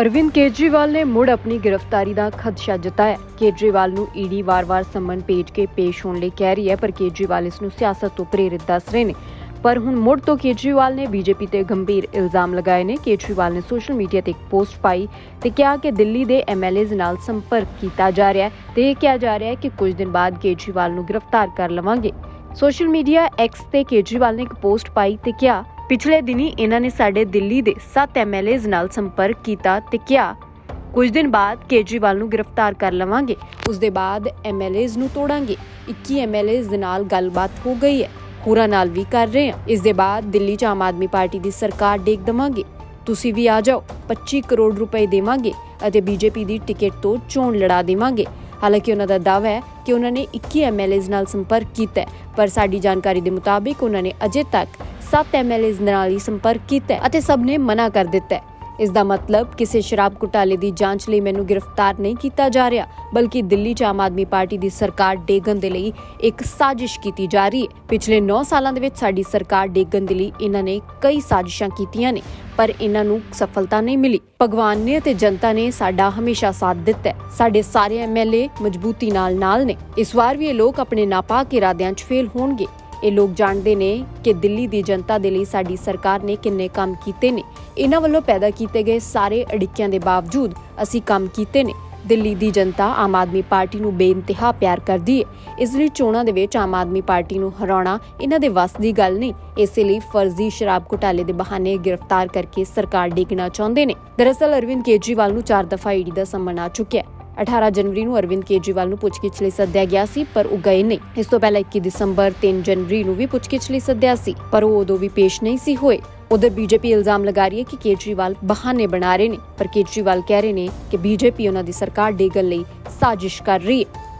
ਅਰਵਿੰਦ ਕੇਜਰੀਵਾਲ ਨੇ ਮੁੜ ਆਪਣੀ ਗ੍ਰਿਫਤਾਰੀ ਦਾ ਖਦਸ਼ਾ ਜਤਾਇਆ। ਕੇਜਰੀਵਾਲ ਨੂੰ ਈਡੀ ਵਾਰ-ਵਾਰ ਸੰਮਨ ਭੇਜ ਕੇ ਪੇਸ਼ ਹੋਣ ਲਈ ਕਹਿ ਰਹੀ ਹੈ, ਪਰ ਕੇਜਰੀਵਾਲ ਇਸ ਨੂੰ ਸਿਆਸਤ ਤੋਂ ਪ੍ਰੇਰਿਤ ਦੱਸ ਰਹੇ ਨੇ। ਪਰ ਹੁਣ ਮੁੜ ਤੋਂ ਕੇਜਰੀਵਾਲ ਨੇ ਬੀਜੇਪੀ ਤੇ ਗੰਭੀਰ ਇਲਜ਼ਾਮ ਲਗਾਏ ਨੇ। ਕੇਜਰੀਵਾਲ ਨੇ ਸੋਸ਼ਲ ਮੀਡੀਆ ਤੇ ਇੱਕ ਪੋਸਟ ਪਾਈ ਤੇ ਕਿਹਾ ਕਿ ਦਿੱਲੀ ਦੇ ਐਮਐਲਏਜ਼ ਨਾਲ ਸੰਪਰਕ ਕੀਤਾ ਜਾ ਰਿਹਾ ਹੈ ਤੇ ਇਹ ਕਿਹਾ ਜਾ ਰਿਹਾ ਹੈ ਕਿ ਕੁਝ ਦਿਨ ਬਾਅਦ ਕੇਜਰੀਵਾਲ ਨੂੰ ਗ੍ਰਿਫਤਾਰ ਕਰ ਲਵਾਂਗੇ। ਸੋਸ਼ਲ ਮੀਡੀਆ ਐਕਸ ਤੇ ਕੇਜਰੀਵਾਲ ਨੇ ਇੱਕ ਪੋਸਟ ਪਾਈ ਤੇ ਕਿਹਾ ਪਿਛਲੇ ਦਿਨੀ ਇਹਨਾਂ ਨੇ ਸਾਡੇ ਦਿੱਲੀ ਦੇ 7 ਐਮਐਲਏਜ਼ ਨਾਲ ਸੰਪਰਕ ਕੀਤਾ ਤੇ ਕਿਹਾ, ਕੁਝ ਦਿਨ ਬਾਅਦ ਕੇਜਰੀਵਾਲ ਨੂੰ ਗ੍ਰਿਫਤਾਰ ਕਰ ਲਵਾਂਗੇ, ਉਸ ਦੇ ਬਾਅਦ ਐਮਐਲਏਜ਼ ਨੂੰ ਤੋੜਾਂਗੇ। 21 ਐਮਐਲਏਜ਼ ਦੇ ਨਾਲ ਗੱਲਬਾਤ ਹੋ ਗਈ ਹੈ। ਹੋਰਾਂ ਨਾਲ ਵੀ ਕਰ ਰਹੇ ਹਾਂ। ਇਸ ਦੇ ਬਾਅਦ ਦਿੱਲੀ 'ਚ ਆਮ ਆਦਮੀ ਪਾਰਟੀ ਦੀ ਸਰਕਾਰ ਡੇਕ ਦਵਾਂਗੇ। ਤੁਸੀਂ ਵੀ ਆ ਜਾਓ 25 ਕਰੋੜ ਰੁਪਏ ਦੇਵਾਂਗੇ ਅਤੇ ਬੀਜੇਪੀ ਦੀ ਟਿਕਟ ਤੋਂ ਚੋਣ ਲੜਾ ਦੇਵਾਂਗੇ। ਹਾਲਾਂਕਿ ਉਹਨਾਂ ਦਾ ਦਾਅਵਾ ਹੈ ਕਿ ਉਹਨਾਂ ਨੇ 21 ਐਮਐਲਏਜ਼ ਨਾਲ ਸੰਪਰਕ ਕੀਤਾ ਪਰ ਸਾਡੀ ਜਾਣਕਾਰੀ ਦੇ ਮੁਤਾਬਿਕ ਉਹਨਾਂ ਨੇ ਅਜੇ ਤੱਕ 7 ਐਮਐਲਏਜ਼ ਨਾਲ ਹੀ ਸੰਪਰਕ ਕੀਤਾ ਅਤੇ ਸਭ ਨੇ ਮਨਾ ਕਰ ਦਿੱਤਾ ਇਸ ਦਾ ਮਤਲਬ ਕਿਸੇ ਸ਼ਰਾਬ ਘੁਟਾਲੇ ਦੀ ਜਾਂਚ ਲਈ ਮੈਨੂੰ ਗ੍ਰਿਫਤਾਰ ਨਹੀਂ ਕੀਤਾ ਜਾ ਰਿਹਾ, ਬਲਕਿ ਦਿੱਲੀ 'ਚ ਆਮ ਆਦਮੀ ਪਾਰਟੀ ਦੀ ਸਰਕਾਰ ਡੇਗਣ ਦੇ ਲਈ ਇੱਕ ਸਾਜ਼ਿਸ਼ ਕੀਤੀ ਜਾ ਰਹੀ ਹੈ। ਪਿਛਲੇ 9 ਸਾਲਾਂ ਦੇ ਵਿੱਚ ਸਾਡੀ ਸਰਕਾਰ ਡੇਗਣ ਦੇ ਲਈ ਇਹਨਾਂ ਨੇ ਕਈ ਸਾਜ਼ਿਸ਼ਾਂ ਕੀਤੀਆਂ ਨੇ, ਪਰ ਇਹਨਾਂ ਨੂੰ ਸਫਲਤਾ ਨਹੀਂ ਮਿਲੀ। ਭਗਵਾਨ ਨੇ ਅਤੇ ਜਨਤਾ ਨੇ ਸਾਡਾ ਹਮੇਸ਼ਾ ਸਾਥ ਦਿੱਤਾ ਹੈ। ਸਾਡੇ ਸਾਰੇ ਐਮਐਲਏ ਮਜ਼ਬੂਤੀ ਨਾਲ ਨਾਲ ਨੇ। ਇਸ ਵਾਰ ਵੀ ਇਹ ਲੋਕ ਆਪਣੇ ਨਾਪਾਕ ਇਰਾਦਿਆਂ 'ਚ ਫੇਲ ਹੋਣਗੇ। ਇਹ ਲੋਕ ਜਾਣਦੇ ਨੇ ਕਿ ਦਿੱਲੀ ਦੀ ਜਨਤਾ ਦੇ ਲਈ ਸਾਡੀ ਸਰਕਾਰ ਨੇ ਕਿੰਨੇ ਕੰਮ ਕੀਤੇ ਨੇ। ਇਹਨਾਂ ਵੱਲੋਂ ਪੈਦਾ ਕੀਤੇ ਗਏ ਸਾਰੇ ਅੜਿੱਕਿਆਂ ਦੇ ਬਾਵਜੂਦ ਅਸੀਂ ਕੰਮ ਕੀਤੇ ਨੇ। ਦਿੱਲੀ ਦੀ ਜਨਤਾ ਆਮ ਆਦਮੀ ਪਾਰਟੀ ਨੂੰ ਬੇਇੰਤਹਾ ਪਿਆਰ ਕਰਦੀ ਹੈ। ਇਸ ਲਈ ਚੋਣਾਂ ਦੇ ਵਿੱਚ ਆਮ ਆਦਮੀ ਪਾਰਟੀ ਨੂੰ ਹਰਾਉਣਾ ਇਹਨਾਂ ਦੇ ਵੱਸ ਦੀ ਗੱਲ ਨਹੀਂ। ਇਸੇ ਲਈ ਫਰਜ਼ੀ ਸ਼ਰਾਬ ਘੁਟਾਲੇ ਦੇ ਬਹਾਨੇ ਗ੍ਰਿਫਤਾਰ ਕਰਕੇ ਸਰਕਾਰ ਡੇਗਣਾ ਚਾਹੁੰਦੇ ਨੇ। ਦਰਅਸਲ ਅਰਵਿੰਦ ਕੇਜਰੀਵਾਲ ਨੂੰ ਚਾਰ ਦਫਾ ਈਡੀ ਦਾ ਸੰਮਨ ਆ ਚੁੱਕਿਆ ਹੈ। 18 ਜਨਵਰੀ ਨੂੰ ਅਰਵਿੰਦ ਕੇਜਰੀਵਾਲ ਨੂੰ ਪੁੱਛਗਿੱਛ ਲਈ ਸੱਦਿਆ ਗਿਆ ਸੀ, ਪਰ ਉਹ ਗਏ ਨਹੀਂ। ਇਸ ਤੋਂ ਪਹਿਲਾਂ 21 ਦਸੰਬਰ 3 ਜਨਵਰੀ ਨੂੰ ਵੀ ਪੁੱਛਗਿੱਛ ਲਈ ਸੱਦਿਆ ਸੀ, ਪਰ ਉਹ ਉਦੋਂ ਵੀ ਪੇਸ਼ ਨਹੀਂ ਸੀ ਹੋਏ। ਉਧਰ ਬੀਜੇਪੀ ਇਲਜ਼ਾਮ ਲਗਾ ਰਹੀ ਹੈ ਕਿ ਕੇਜਰੀਵਾਲ ਬਹਾਨੇ ਬਣਾ ਰਹੇ ਨੇ, ਪਰ ਕੇਜਰੀਵਾਲ ਕਹਿ ਰਹੇ ਨੇ ਕਿ ਬੀਜੇਪੀ ਉਹਨਾਂ ਦੀ ਸਰਕਾਰ ਡੇਗਣ ਲਈ ਸਾਜ਼ਿਸ਼ ਕਰ ਰਹੀ ਹੈ।